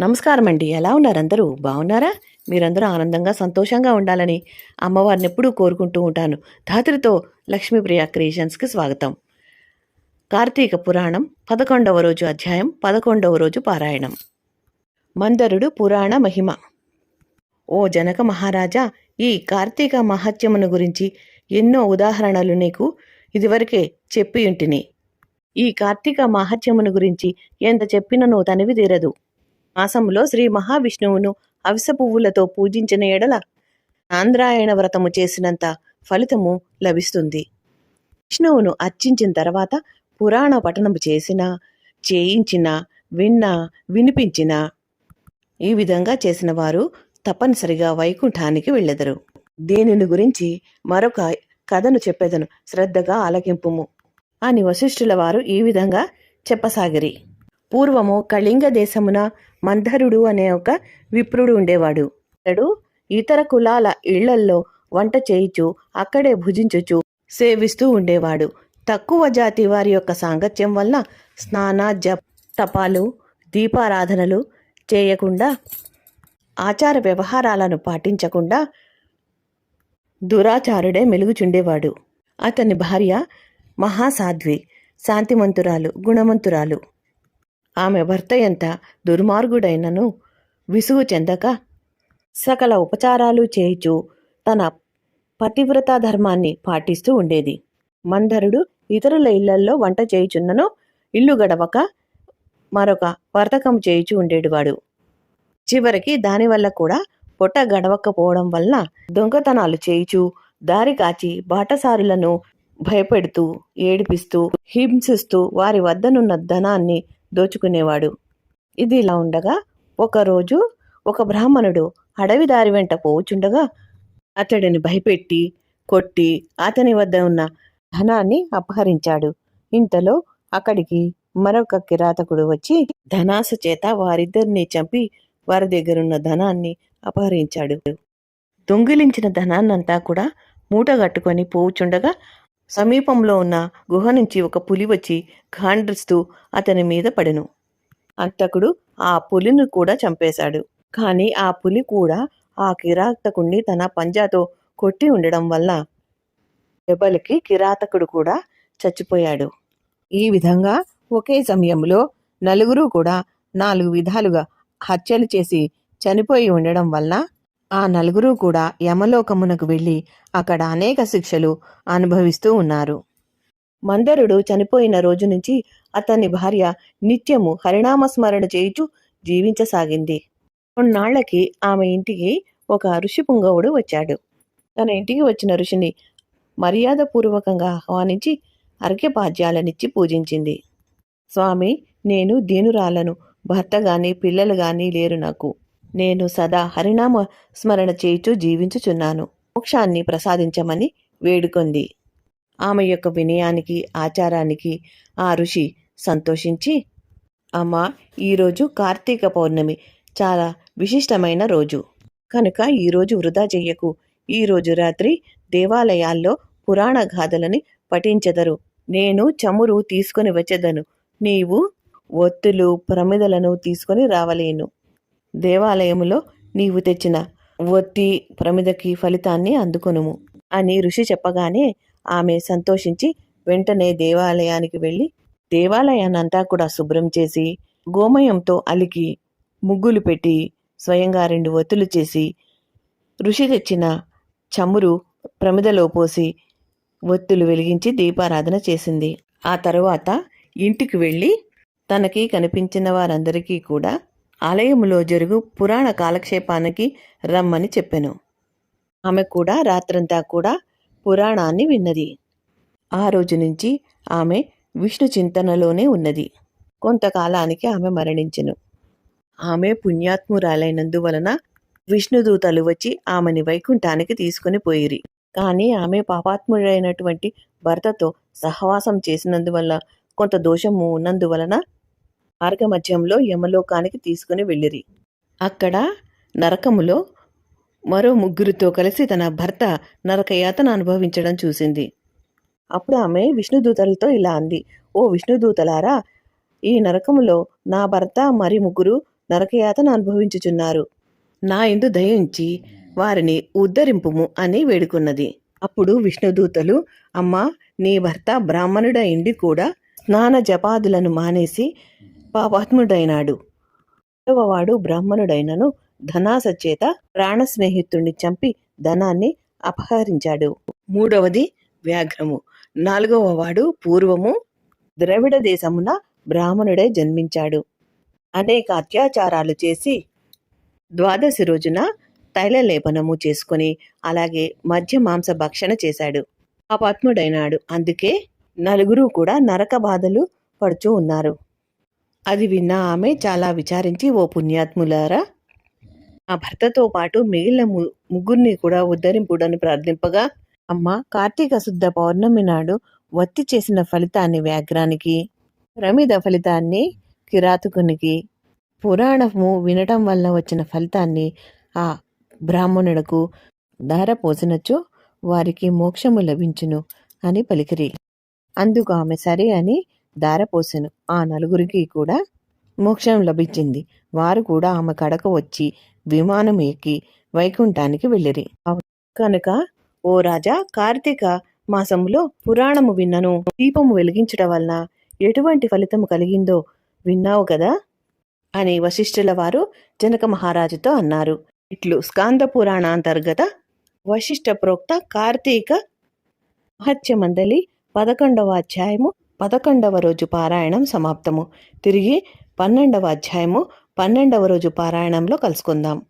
నమస్కారం అండి ఎలా ఉన్నారందరూ బాగున్నారా మీరందరూ ఆనందంగా సంతోషంగా ఉండాలని అమ్మవారిని ఎప్పుడూ కోరుకుంటూ ఉంటాను. ధాత్రితో లక్ష్మీప్రియ క్రియేషన్స్కి స్వాగతం. కార్తీక పురాణం పదకొండవ రోజు అధ్యాయం పదకొండవ రోజు పారాయణం. మందరుడు పురాణ మహిమ. ఓ జనక మహారాజా ఈ కార్తీక మహత్యమును గురించి ఎన్నో ఉదాహరణలు నీకు ఇదివరకే చెప్పి ఉంటిని ఈ కార్తీక మహత్యమును గురించి ఎంత చెప్పినను తనివి తీరదు. మాసములో శ్రీ మహావిష్ణువును అవిస పువ్వులతో పూజించిన ఎడల ఆంధ్రాయణ వ్రతము చేసినంత ఫలితము లభిస్తుంది. విష్ణువును అర్చించిన తర్వాత పురాణ పఠనము చేసిన చేయించిన విన్నా వినిపించిన ఈ విధంగా చేసిన వారు తప్పనిసరిగా వైకుంఠానికి వెళ్ళెదరు. దీనిని గురించి మరొక కథను చెప్పెదను. శ్రద్ధగా ఆలకింపుము. అని వశిష్ఠుల వారు ఈ విధంగా చెప్పసాగిరి. పూర్వము కళింగ దేశమున మంధరుడు అనే ఒక విప్రుడు ఉండేవాడు. అతడు ఇతర కులాల ఇళ్ళల్లో వంట చేయిచు అక్కడే భుజించుచు సేవిస్తూ ఉండేవాడు. తక్కువ జాతి వారి యొక్క సాంగత్యం వల్ల స్నాన జప్ తపాలు దీపారాధనలు చేయకుండా ఆచార వ్యవహారాలను పాటించకుండా దురాచారుడే మెలుగుచుండేవాడు. అతని భార్య మహాసాధ్వి శాంతిమంతురాలు గుణమంతురాలు. ఆమె భర్త ఎంత దుర్మార్గుడైనను విసుగు చెందక సకల ఉపచారాలు చేయుచు తన పతివ్రత ధర్మాన్ని పాటిస్తూ ఉండేది. మందరుడు ఇతరుల ఇళ్ళల్లో వంట చేయుచున్నను ఇల్లు గడవక మరొక వర్తకం చేయుచు ఉండేటివాడు చివరికి దానివల్ల కూడా పొట్ట గడవకపోవడం వల్ల దొంగతనాలు చేయుచు దారి కాచి బాటసారులను భయపెడుతూ ఏడిపిస్తూ హింసిస్తూ వారి వద్దనున్న ధనాన్ని దోచుకునేవాడు. ఇది ఇలా ఉండగా ఒకరోజు ఒక బ్రాహ్మణుడు అడవి దారి వెంట పోవుచుండగా అతడిని భయపెట్టి కొట్టి అతని వద్ద ఉన్న ధనాన్ని అపహరించాడు. ఇంతలో అక్కడికి మరొక కిరాతకుడు వచ్చి ధనాసు చేత వారిద్దరిని చంపి వారి దగ్గరున్న ధనాన్ని అపహరించాడు. దొంగిలించిన ధనాన్నంతా కూడా మూటగట్టుకొని పోవుచుండగా సమీపంలో ఉన్న గుహ నుంచి ఒక పులి వచ్చి ఘాండ్రిస్తూ అతని మీద పడెను. అంతకుడు ఆ పులిని కూడా చంపేశాడు. కానీ ఆ పులి కూడా ఆ కిరాతకుణ్ణి తన పంజాతో కొట్టి ఉండడం వల్ల దెబ్బలకి కిరాతకుడు కూడా చచ్చిపోయాడు. ఈ విధంగా ఒకే సమయంలో నలుగురు కూడా నాలుగు విధాలుగా హత్యలు చేసి చనిపోయి ఉండడం వల్ల ఆ నలుగురు కూడా యమలోకమునకు వెళ్ళి అక్కడ అనేక శిక్షలు అనుభవిస్తూ ఉన్నారు. మందరుడు చనిపోయిన రోజు నుంచి అతని భార్య నిత్యము హరినామస్మరణ చేయుచు జీవించసాగింది. కొన్నాళ్ళకి ఆమె ఇంటికి ఒక ఋషి పుంగవుడు వచ్చాడు. తన ఇంటికి వచ్చిన ఋషిని మర్యాదపూర్వకంగా ఆహ్వానించి అర్ఘ్యపాద్యాలనిచ్చి పూజించింది. స్వామి నేను దీనురాలను భర్త గాని పిల్లలు గాని లేరు నాకు. నేను సదా హరినామ స్మరణ చేయుచు జీవించుచున్నాను. మోక్షాన్ని ప్రసాదించమని వేడుకొంది. ఆమె యొక్క వినయానికి ఆచారానికి ఆ ఋషి సంతోషించి అమ్మా ఈరోజు కార్తీక పౌర్ణమి చాలా విశిష్టమైన రోజు. కనుక ఈరోజు వృధా చెయ్యకు. ఈరోజు రాత్రి దేవాలయాల్లో పురాణ గాథలని పఠించెదరు. నేను చమురు తీసుకొని వచ్చేదను. నీవు ఒత్తులు ప్రమిదలను తీసుకొని రావలేను. దేవాలయములో నీవు తెచ్చిన ఒత్తి ప్రమిదకి ఫలితాన్ని అందుకొనుము అని ఋషి చెప్పగానే ఆమె సంతోషించి వెంటనే దేవాలయానికి వెళ్ళి దేవాలయాన్నంతా కూడా శుభ్రం చేసి గోమయంతో అలికి ముగ్గులు పెట్టి స్వయంగా రెండు ఒత్తులు చేసి ఋషి తెచ్చిన చమురు ప్రమిదలో పోసి ఒత్తులు వెలిగించి దీపారాధన చేసింది. ఆ తరువాత ఇంటికి వెళ్ళి తనకి కనిపించిన వారందరికీ కూడా ఆలయములో జరుగు పురాణ కాలక్షేపానికి రమ్మని చెప్పెను. ఆమె కూడా రాత్రంతా కూడా పురాణాన్ని విన్నది. ఆ రోజు నుంచి ఆమె విష్ణు చింతనలోనే ఉన్నది. కొంతకాలానికి ఆమె మరణించెను. ఆమె పుణ్యాత్మురాలైనందువలన విష్ణుదూతలు వచ్చి ఆమెని వైకుంఠానికి తీసుకుని పోయిరి. కానీ ఆమె పాపాత్ముడైనటువంటి భర్తతో సహవాసం చేసినందువల్ల కొంత దోషము ఉన్నందువలన మార్గమధ్యంలో యమలోకానికి తీసుకుని వెళ్ళిరి. అక్కడ నరకములో మరో ముగ్గురితో కలిసి తన భర్త నరకయాతన అనుభవించడం చూసింది. అప్పుడు ఆమె విష్ణుదూతలతో ఇలా అంది ఓ విష్ణుదూతలారా ఈ నరకములో నా భర్త మరి ముగ్గురు నరకయాతన అనుభవించుచున్నారు. నా ఇందు దయించి వారిని ఉద్ధరింపుము అని వేడుకున్నది. అప్పుడు విష్ణుదూతలు అమ్మా నీ భర్త బ్రాహ్మణుడైండి కూడా స్నాన జపాదులను మానేసి పాపాత్ముడైనాడు. రెండవవాడు బ్రాహ్మణుడైనను ధనాస చేత ప్రాణ స్నేహితుణ్ణి చంపి ధనాన్ని అపహరించాడు. మూడవది వ్యాఘ్రము. నాలుగవ వాడు పూర్వము ద్రవిడ దేశమున బ్రాహ్మణుడై జన్మించాడు. అనేక అత్యాచారాలు చేసి ద్వాదశి రోజున తైలలేపనము చేసుకొని అలాగే మధ్య మాంస భక్షణ చేశాడు. పాపాత్ముడైనాడు. అందుకే నలుగురు కూడా నరక బాధలు పడుచూ ఉన్నారు. అది విన్న ఆమె చాలా విచారించి ఓ పుణ్యాత్ములారా ఆ భర్తతో పాటు మిగిలిన ము- ముగ్గురిని కూడా ఉద్ధరింపుడని ప్రార్థింపగా అమ్మ కార్తీక శుద్ధ పౌర్ణమి నాడు వత్తి చేసిన ఫలితాన్ని వ్యాఘ్రానికి ప్రమిద ఫలితాన్ని కిరాతకునికి పురాణము వినటం వల్ల వచ్చిన ఫలితాన్ని ఆ బ్రాహ్మణుడకు ధార పోసినచో వారికి మోక్షము లభించును అని పలికిరి. అందుకు ఆమె సరే అని దారపోసెను ఆ నలుగురికి కూడా మోక్షం లభించింది. వారు కూడా ఆమె కడకు వచ్చి విమానం ఎక్కి వైకుంఠానికి వెళ్ళిరి. కనుక ఓ రాజా కార్తీక మాసములో పురాణము విన్నను. దీపము వెలిగించడం వలన ఎటువంటి ఫలితము కలిగిందో విన్నావు కదా? అని వశిష్ఠుల వారు జనక మహారాజుతో అన్నారు. ఇట్లు స్కాంద పురాణ అంతర్గత వశిష్ఠ ప్రోక్త కార్తీక మహత్యమందలి పదకొండవ అధ్యాయము పదకొండవ రోజు పారాయణం సమాప్తము. తిరిగి పన్నెండవ అధ్యాయము పన్నెండవ రోజు పారాయణంలో కలుసుకుందాం.